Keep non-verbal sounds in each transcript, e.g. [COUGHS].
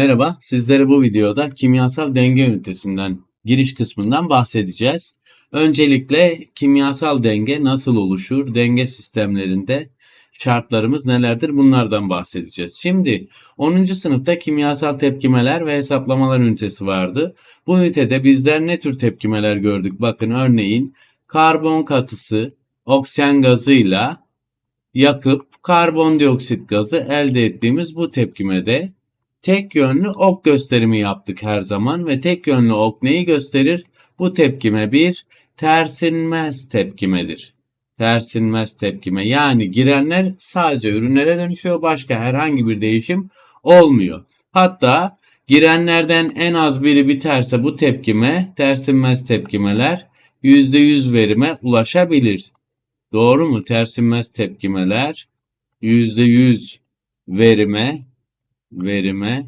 Merhaba, sizlere bu videoda kimyasal denge ünitesinden, giriş kısmından bahsedeceğiz. Öncelikle kimyasal denge nasıl oluşur, denge sistemlerinde şartlarımız nelerdir bunlardan bahsedeceğiz. Şimdi 10. sınıfta kimyasal tepkimeler ve hesaplamalar ünitesi vardı. Bu ünitede bizler ne tür tepkimeler gördük? Bakın örneğin karbon katısı oksijen gazıyla yakıp karbondioksit gazı elde ettiğimiz bu tepkimede tek yönlü ok gösterimi yaptık her zaman ve tek yönlü ok neyi gösterir? Bu tepkime bir tersinmez tepkimedir. Tersinmez tepkime yani girenler sadece ürünlere dönüşüyor başka herhangi bir değişim olmuyor. Hatta girenlerden en az biri biterse bu tepkime tersinmez tepkimeler %100 verime ulaşabilir. Doğru mu? Tersinmez tepkimeler %100 verime verime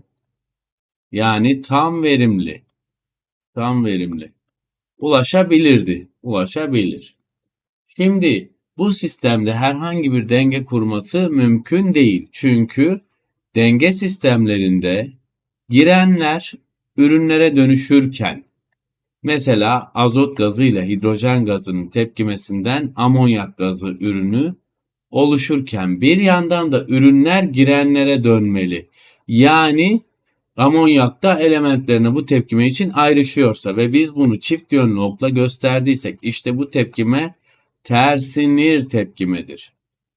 yani tam verimli tam verimli ulaşabilirdi. Ulaşabilir. Şimdi bu sistemde herhangi bir denge kurması mümkün değil. Çünkü denge sistemlerinde girenler ürünlere dönüşürken mesela azot gazı ile hidrojen gazının tepkimesinden amonyak gazı ürünü oluşurken bir yandan da ürünler girenlere dönmeli. Yani amonyakta elementlerine bu tepkime için ayrışıyorsa ve biz bunu çift yönlü okla gösterdiysek işte bu tepkime tersinir tepkimedir.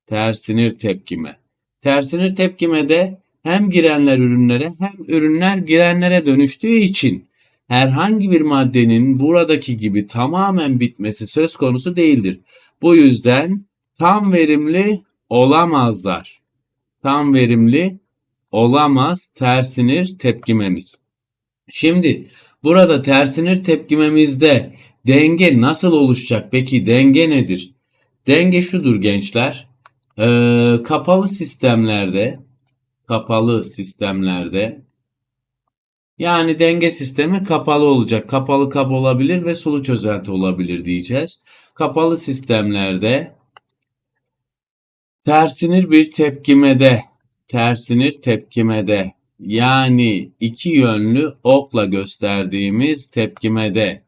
Tersinir tepkime. Tersinir tepkimede hem girenler ürünlere hem ürünler girenlere dönüştüğü için herhangi bir maddenin buradaki gibi tamamen bitmesi söz konusu değildir. Bu yüzden tam verimli olamazlar. Tam verimli olamaz tersinir tepkimemiz. Şimdi burada tersinir tepkimemizde denge nasıl oluşacak? Peki denge nedir? Denge şudur gençler. Ee, kapalı sistemlerde kapalı sistemlerde yani denge sistemi kapalı olacak. Kapalı kap olabilir ve sulu çözelti olabilir diyeceğiz. Kapalı sistemlerde tersinir bir tepkimede tersinir tepkimede. Yani iki yönlü okla gösterdiğimiz tepkimede.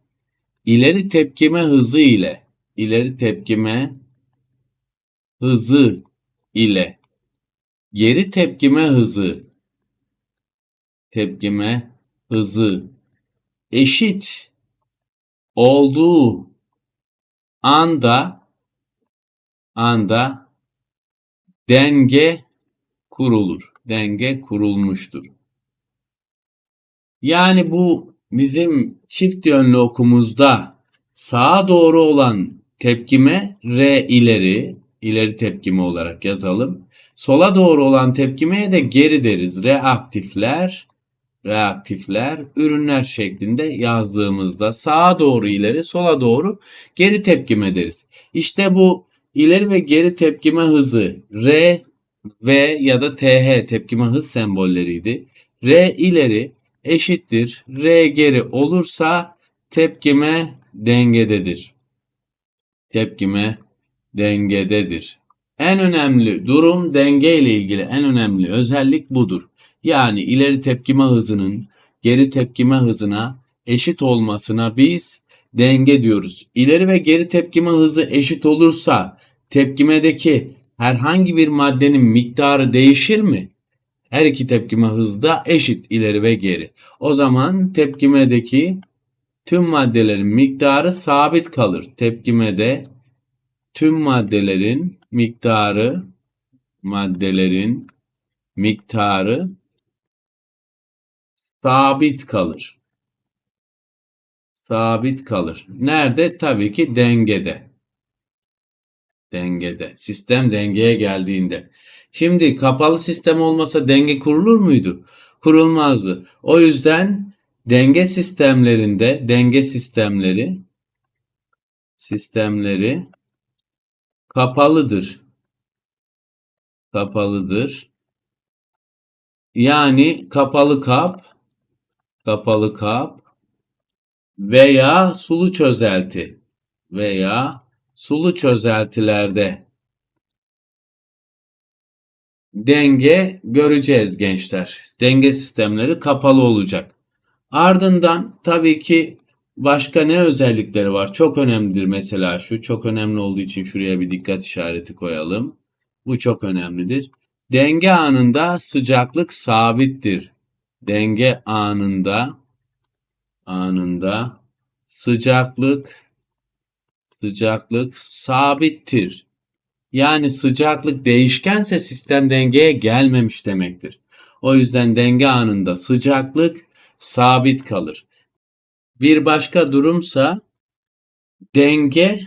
İleri tepkime hızı ile. İleri tepkime hızı ile. Geri tepkime hızı. Tepkime hızı. Eşit olduğu anda anda denge kurulur. Denge kurulmuştur. Yani bu bizim çift yönlü okumuzda sağa doğru olan tepkime R ileri, ileri tepkime olarak yazalım. Sola doğru olan tepkimeye de geri deriz. Reaktifler, reaktifler, ürünler şeklinde yazdığımızda sağa doğru ileri, sola doğru geri tepkime deriz. İşte bu ileri ve geri tepkime hızı R V ya da TH tepkime hız sembolleriydi. R ileri eşittir. R geri olursa tepkime dengededir. Tepkime dengededir. En önemli durum denge ile ilgili en önemli özellik budur. Yani ileri tepkime hızının geri tepkime hızına eşit olmasına biz denge diyoruz. İleri ve geri tepkime hızı eşit olursa tepkimedeki herhangi bir maddenin miktarı değişir mi? Her iki tepkime hızda eşit ileri ve geri. O zaman tepkimedeki tüm maddelerin miktarı sabit kalır. Tepkimede tüm maddelerin miktarı maddelerin miktarı sabit kalır. Sabit kalır. Nerede? Tabii ki dengede dengede. Sistem dengeye geldiğinde. Şimdi kapalı sistem olmasa denge kurulur muydu? Kurulmazdı. O yüzden denge sistemlerinde denge sistemleri sistemleri kapalıdır. Kapalıdır. Yani kapalı kap kapalı kap veya sulu çözelti veya sulu çözeltilerde denge göreceğiz gençler. Denge sistemleri kapalı olacak. Ardından tabii ki başka ne özellikleri var? Çok önemlidir mesela şu. Çok önemli olduğu için şuraya bir dikkat işareti koyalım. Bu çok önemlidir. Denge anında sıcaklık sabittir. Denge anında anında sıcaklık sıcaklık sabittir. Yani sıcaklık değişkense sistem dengeye gelmemiş demektir. O yüzden denge anında sıcaklık sabit kalır. Bir başka durumsa denge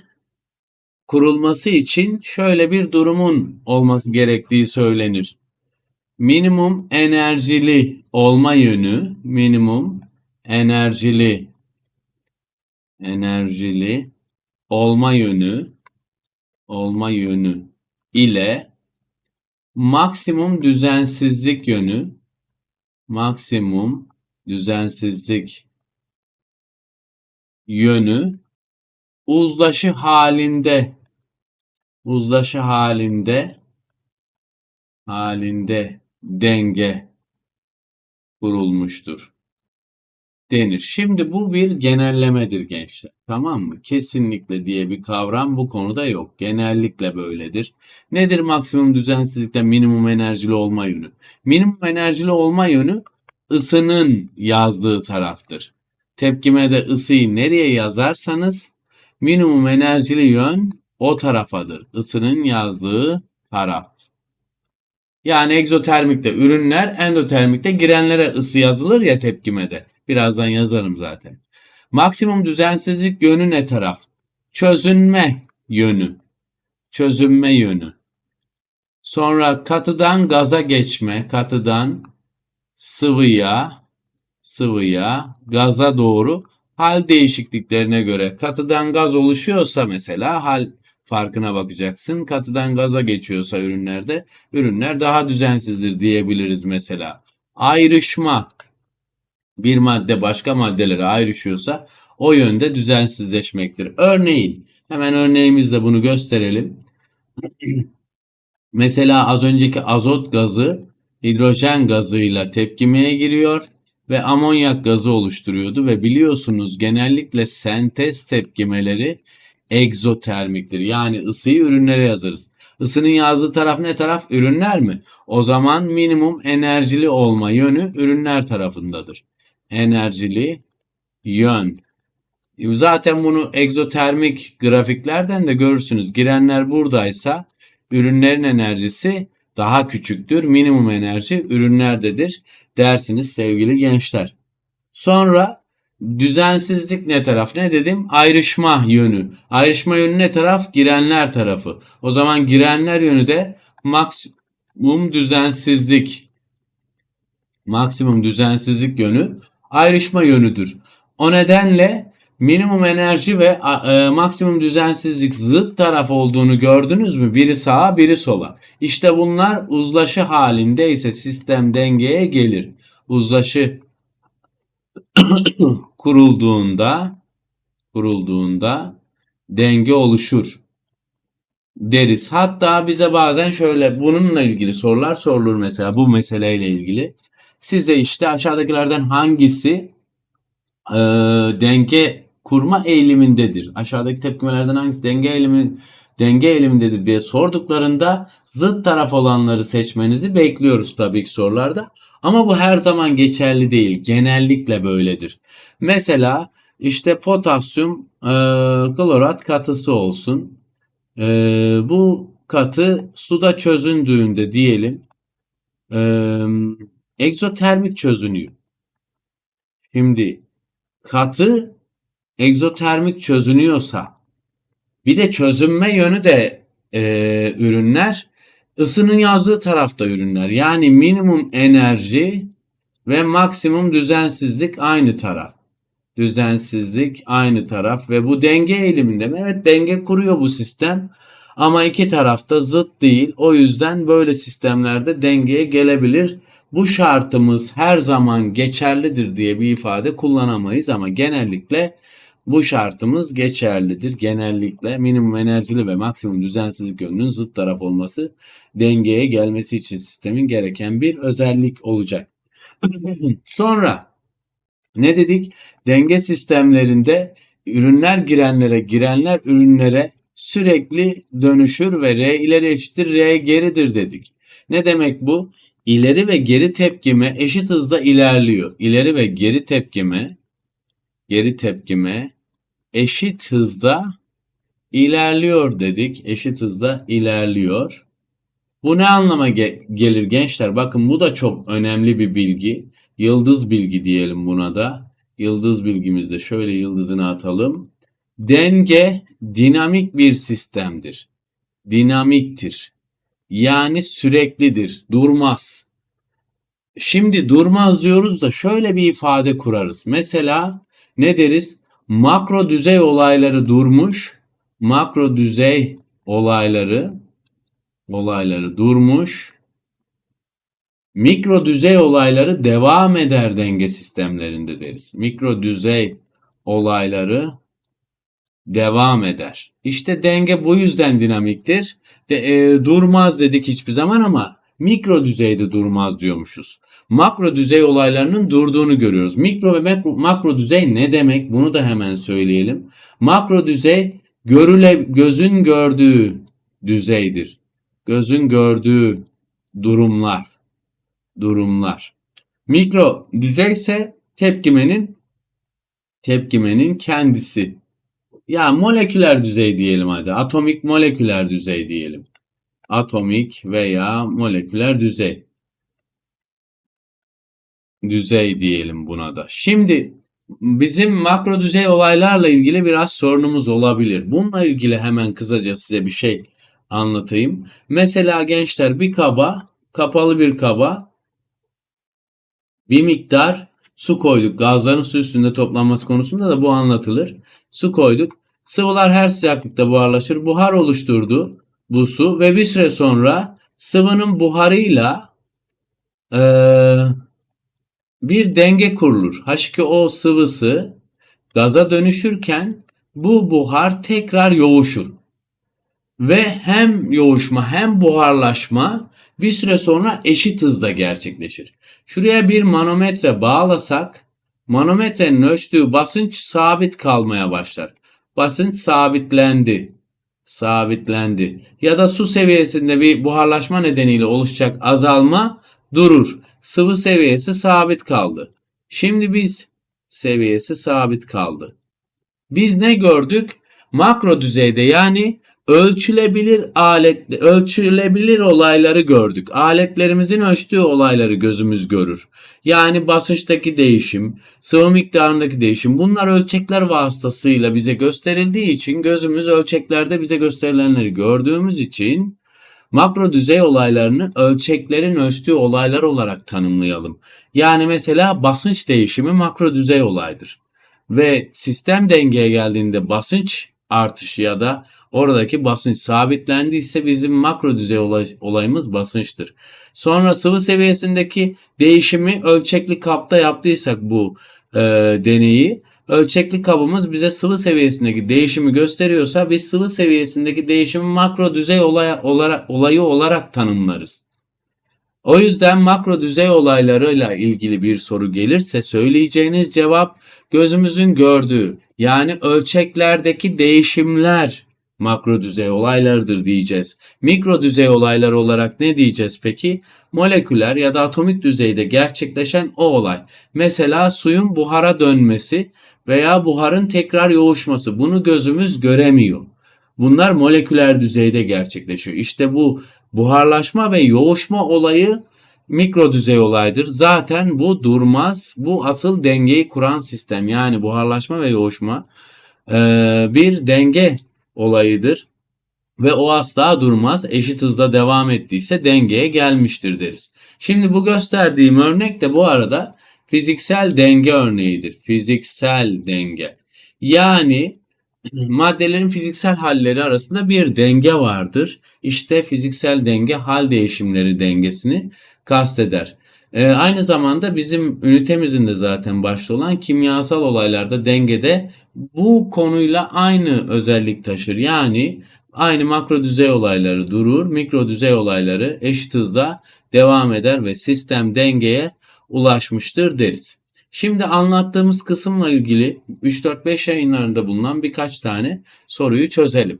kurulması için şöyle bir durumun olması gerektiği söylenir. Minimum enerjili olma yönü, minimum enerjili enerjili olma yönü olma yönü ile maksimum düzensizlik yönü maksimum düzensizlik yönü uzlaşı halinde uzlaşı halinde halinde denge kurulmuştur denir. Şimdi bu bir genellemedir gençler. Tamam mı? Kesinlikle diye bir kavram bu konuda yok. Genellikle böyledir. Nedir maksimum düzensizlikte minimum enerjili olma yönü? Minimum enerjili olma yönü ısının yazdığı taraftır. Tepkime de ısıyı nereye yazarsanız minimum enerjili yön o tarafadır. Isının yazdığı taraf. Yani egzotermikte ürünler, endotermikte girenlere ısı yazılır ya tepkimede. Birazdan yazarım zaten. Maksimum düzensizlik yönü ne taraf? Çözünme yönü. Çözünme yönü. Sonra katıdan gaza geçme, katıdan sıvıya, sıvıya, gaza doğru hal değişikliklerine göre katıdan gaz oluşuyorsa mesela hal farkına bakacaksın. Katıdan gaza geçiyorsa ürünlerde ürünler daha düzensizdir diyebiliriz mesela. Ayrışma bir madde başka maddelere ayrışıyorsa o yönde düzensizleşmektir. Örneğin hemen örneğimizle bunu gösterelim. [CLEARS THROAT] Mesela az önceki azot gazı hidrojen gazıyla tepkimeye giriyor ve amonyak gazı oluşturuyordu ve biliyorsunuz genellikle sentez tepkimeleri egzotermiktir. Yani ısıyı ürünlere yazarız. Isının yazdığı taraf ne taraf? Ürünler mi? O zaman minimum enerjili olma yönü ürünler tarafındadır enerjili yön. Zaten bunu egzotermik grafiklerden de görürsünüz. Girenler buradaysa ürünlerin enerjisi daha küçüktür. Minimum enerji ürünlerdedir dersiniz sevgili gençler. Sonra düzensizlik ne taraf? Ne dedim? Ayrışma yönü. Ayrışma yönü ne taraf? Girenler tarafı. O zaman girenler yönü de maksimum düzensizlik. Maksimum düzensizlik yönü ayrışma yönüdür. O nedenle minimum enerji ve e, maksimum düzensizlik zıt taraf olduğunu gördünüz mü? Biri sağa, biri sola. İşte bunlar uzlaşı halinde ise sistem dengeye gelir. Uzlaşı [COUGHS] kurulduğunda kurulduğunda denge oluşur deriz. Hatta bize bazen şöyle bununla ilgili sorular sorulur mesela bu meseleyle ilgili size işte aşağıdakilerden hangisi e, denge kurma eğilimindedir? Aşağıdaki tepkimelerden hangisi denge eğilimi denge eğilimindedir diye sorduklarında zıt taraf olanları seçmenizi bekliyoruz tabii ki sorularda. Ama bu her zaman geçerli değil. Genellikle böyledir. Mesela işte potasyum e, klorat katısı olsun. E, bu katı suda çözündüğünde diyelim e, egzotermik çözünüyor. Şimdi katı egzotermik çözünüyorsa bir de çözünme yönü de e, ürünler ısının yazdığı tarafta ürünler. Yani minimum enerji ve maksimum düzensizlik aynı taraf. Düzensizlik aynı taraf ve bu denge eğiliminde mi? Evet denge kuruyor bu sistem. Ama iki tarafta zıt değil. O yüzden böyle sistemlerde dengeye gelebilir bu şartımız her zaman geçerlidir diye bir ifade kullanamayız ama genellikle Bu şartımız geçerlidir. Genellikle minimum enerjili ve maksimum düzensizlik yönünün zıt taraf olması dengeye gelmesi için sistemin gereken bir özellik olacak. [CLEARS THROAT] Sonra ne dedik? Denge sistemlerinde ürünler girenlere, girenler ürünlere sürekli dönüşür ve R ileri eşittir R geridir dedik. Ne demek bu? İleri ve geri tepkime eşit hızda ilerliyor. İleri ve geri tepkime geri tepkime eşit hızda ilerliyor dedik. Eşit hızda ilerliyor. Bu ne anlama ge- gelir gençler? Bakın bu da çok önemli bir bilgi. Yıldız bilgi diyelim buna da. Yıldız bilgimizde şöyle yıldızını atalım. Denge dinamik bir sistemdir. Dinamiktir. Yani süreklidir, durmaz. Şimdi durmaz diyoruz da şöyle bir ifade kurarız. Mesela ne deriz? Makro düzey olayları durmuş. Makro düzey olayları olayları durmuş. Mikro düzey olayları devam eder denge sistemlerinde deriz. Mikro düzey olayları devam eder. İşte denge bu yüzden dinamiktir. De, e, durmaz dedik hiçbir zaman ama mikro düzeyde durmaz diyormuşuz. Makro düzey olaylarının durduğunu görüyoruz. Mikro ve makro, makro düzey ne demek? Bunu da hemen söyleyelim. Makro düzey görüle gözün gördüğü düzeydir. Gözün gördüğü durumlar. Durumlar. Mikro düzey ise tepkimenin tepkimenin kendisi. Ya moleküler düzey diyelim hadi. Atomik moleküler düzey diyelim. Atomik veya moleküler düzey. Düzey diyelim buna da. Şimdi bizim makro düzey olaylarla ilgili biraz sorunumuz olabilir. Bununla ilgili hemen kısaca size bir şey anlatayım. Mesela gençler bir kaba, kapalı bir kaba bir miktar su koyduk. Gazların su üstünde toplanması konusunda da bu anlatılır. Su koyduk. Sıvılar her sıcaklıkta buharlaşır. Buhar oluşturdu bu su ve bir süre sonra sıvının buharıyla ee, bir denge kurulur. H2O sıvısı gaza dönüşürken bu buhar tekrar yoğuşur. Ve hem yoğuşma hem buharlaşma bir süre sonra eşit hızda gerçekleşir. Şuraya bir manometre bağlasak manometrenin ölçtüğü basınç sabit kalmaya başlar. Basınç sabitlendi. Sabitlendi. Ya da su seviyesinde bir buharlaşma nedeniyle oluşacak azalma durur. Sıvı seviyesi sabit kaldı. Şimdi biz seviyesi sabit kaldı. Biz ne gördük? Makro düzeyde yani ölçülebilir alet ölçülebilir olayları gördük. Aletlerimizin ölçtüğü olayları gözümüz görür. Yani basınçtaki değişim, sıvı miktarındaki değişim bunlar ölçekler vasıtasıyla bize gösterildiği için gözümüz ölçeklerde bize gösterilenleri gördüğümüz için makro düzey olaylarını ölçeklerin ölçtüğü olaylar olarak tanımlayalım. Yani mesela basınç değişimi makro düzey olaydır. Ve sistem dengeye geldiğinde basınç artışı ya da oradaki basınç sabitlendiyse bizim makro düzey olay, olayımız basınçtır. Sonra sıvı seviyesindeki değişimi ölçekli kapta yaptıysak bu e, deneyi ölçekli kabımız bize sıvı seviyesindeki değişimi gösteriyorsa biz sıvı seviyesindeki değişimi makro düzey olay, olarak, olayı olarak tanımlarız. O yüzden makro düzey olaylarıyla ilgili bir soru gelirse söyleyeceğiniz cevap gözümüzün gördüğü yani ölçeklerdeki değişimler makro düzey olaylardır diyeceğiz. Mikro düzey olaylar olarak ne diyeceğiz peki? Moleküler ya da atomik düzeyde gerçekleşen o olay. Mesela suyun buhara dönmesi veya buharın tekrar yoğuşması. Bunu gözümüz göremiyor. Bunlar moleküler düzeyde gerçekleşiyor. İşte bu buharlaşma ve yoğuşma olayı mikro düzey olaydır. Zaten bu durmaz. Bu asıl dengeyi kuran sistem. Yani buharlaşma ve yoğuşma bir denge olayıdır. Ve o asla durmaz. Eşit hızda devam ettiyse dengeye gelmiştir deriz. Şimdi bu gösterdiğim örnek de bu arada fiziksel denge örneğidir. Fiziksel denge. Yani maddelerin fiziksel halleri arasında bir denge vardır. İşte fiziksel denge hal değişimleri dengesini kasteder. Ee, aynı zamanda bizim ünitemizin de zaten başta olan kimyasal olaylarda dengede bu konuyla aynı özellik taşır. Yani aynı makro düzey olayları durur, mikro düzey olayları eşit hızda devam eder ve sistem dengeye ulaşmıştır deriz. Şimdi anlattığımız kısımla ilgili 3-4-5 yayınlarında bulunan birkaç tane soruyu çözelim.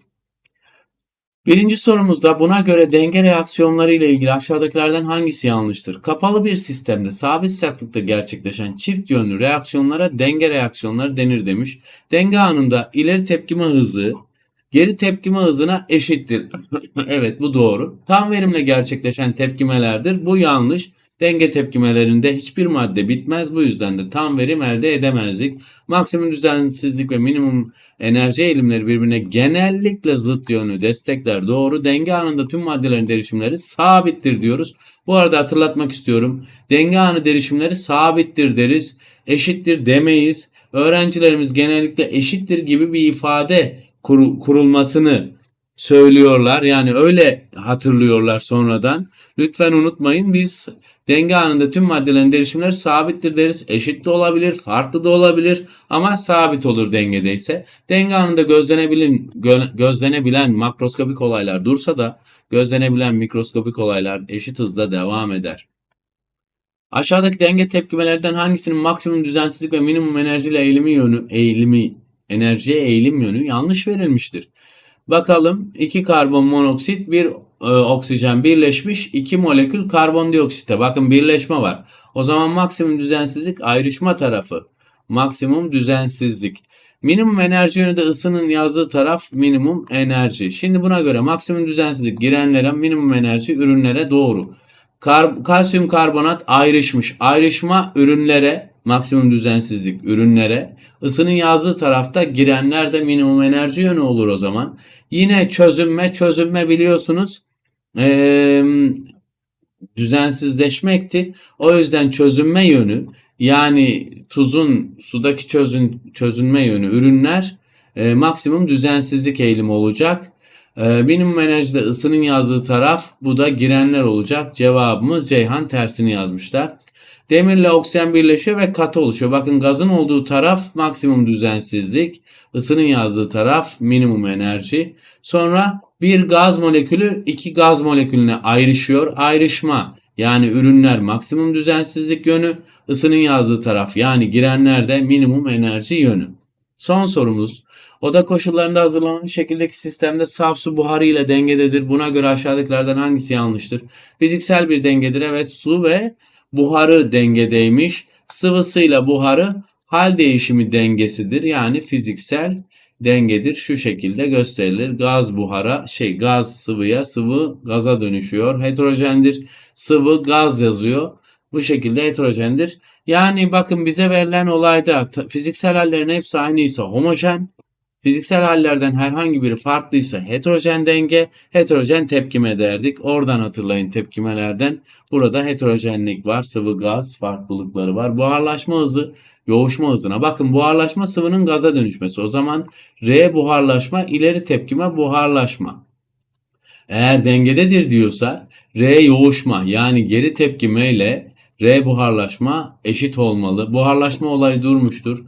Birinci sorumuzda buna göre denge reaksiyonları ile ilgili aşağıdakilerden hangisi yanlıştır? Kapalı bir sistemde sabit sıcaklıkta gerçekleşen çift yönlü reaksiyonlara denge reaksiyonları denir demiş. Denge anında ileri tepkime hızı geri tepkime hızına eşittir. [LAUGHS] evet bu doğru. Tam verimle gerçekleşen tepkimelerdir. Bu yanlış. Denge tepkimelerinde hiçbir madde bitmez. Bu yüzden de tam verim elde edemezdik. Maksimum düzensizlik ve minimum enerji eğilimleri birbirine genellikle zıt yönlü destekler. Doğru. Denge anında tüm maddelerin derişimleri sabittir diyoruz. Bu arada hatırlatmak istiyorum. Denge anı derişimleri sabittir deriz. Eşittir demeyiz. Öğrencilerimiz genellikle eşittir gibi bir ifade kur- kurulmasını söylüyorlar. Yani öyle hatırlıyorlar sonradan. Lütfen unutmayın biz denge anında tüm maddelerin derişimleri sabittir deriz. Eşit de olabilir, farklı da olabilir ama sabit olur dengedeyse. Denge anında gözlenebilen, gö- gözlenebilen makroskopik olaylar dursa da gözlenebilen mikroskopik olaylar eşit hızda devam eder. Aşağıdaki denge tepkimelerden hangisinin maksimum düzensizlik ve minimum enerjiyle eğilimi yönü eğilimi enerjiye eğilim yönü yanlış verilmiştir. Bakalım 2 karbon monoksit, 1 e, oksijen birleşmiş 2 molekül karbondioksite. Bakın birleşme var. O zaman maksimum düzensizlik ayrışma tarafı. Maksimum düzensizlik. Minimum enerji yönü de ısının yazdığı taraf minimum enerji. Şimdi buna göre maksimum düzensizlik girenlere minimum enerji ürünlere doğru. Kar, kalsiyum karbonat ayrışmış. Ayrışma ürünlere maksimum düzensizlik ürünlere ısının yazdığı tarafta girenler de minimum enerji yönü olur o zaman. Yine çözünme çözünme biliyorsunuz ee, düzensizleşmekti. O yüzden çözünme yönü yani tuzun sudaki çözün, çözünme yönü ürünler e, maksimum düzensizlik eğilimi olacak. E, minimum enerjide ısının yazdığı taraf bu da girenler olacak. Cevabımız Ceyhan tersini yazmışlar. Demirle oksijen birleşiyor ve katı oluşuyor. Bakın gazın olduğu taraf maksimum düzensizlik. ısının yazdığı taraf minimum enerji. Sonra bir gaz molekülü iki gaz molekülüne ayrışıyor. Ayrışma yani ürünler maksimum düzensizlik yönü. ısının yazdığı taraf yani girenler de minimum enerji yönü. Son sorumuz. Oda koşullarında hazırlanan şekildeki sistemde saf su buharı ile dengededir. Buna göre aşağıdakilerden hangisi yanlıştır? Fiziksel bir dengedir. Evet su ve buharı dengedeymiş. Sıvısıyla buharı hal değişimi dengesidir. Yani fiziksel dengedir. Şu şekilde gösterilir. Gaz buhara, şey gaz sıvıya, sıvı gaza dönüşüyor. Heterojendir. Sıvı gaz yazıyor. Bu şekilde heterojendir. Yani bakın bize verilen olayda fiziksel hallerin hepsi aynıysa homojen, Fiziksel hallerden herhangi biri farklıysa heterojen denge, heterojen tepkime derdik. Oradan hatırlayın tepkimelerden. Burada heterojenlik var, sıvı gaz farklılıkları var. Buharlaşma hızı, yoğuşma hızına. Bakın buharlaşma sıvının gaza dönüşmesi. O zaman R buharlaşma, ileri tepkime buharlaşma. Eğer dengededir diyorsa R yoğuşma yani geri tepkime ile R buharlaşma eşit olmalı. Buharlaşma olayı durmuştur.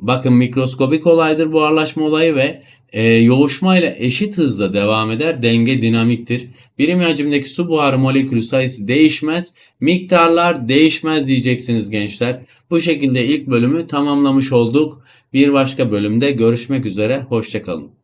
Bakın mikroskobik olaydır buharlaşma olayı ve e, yoğuşma ile eşit hızda devam eder. Denge dinamiktir. Birim hacimdeki su buharı molekülü sayısı değişmez. Miktarlar değişmez diyeceksiniz gençler. Bu şekilde ilk bölümü tamamlamış olduk. Bir başka bölümde görüşmek üzere. Hoşçakalın.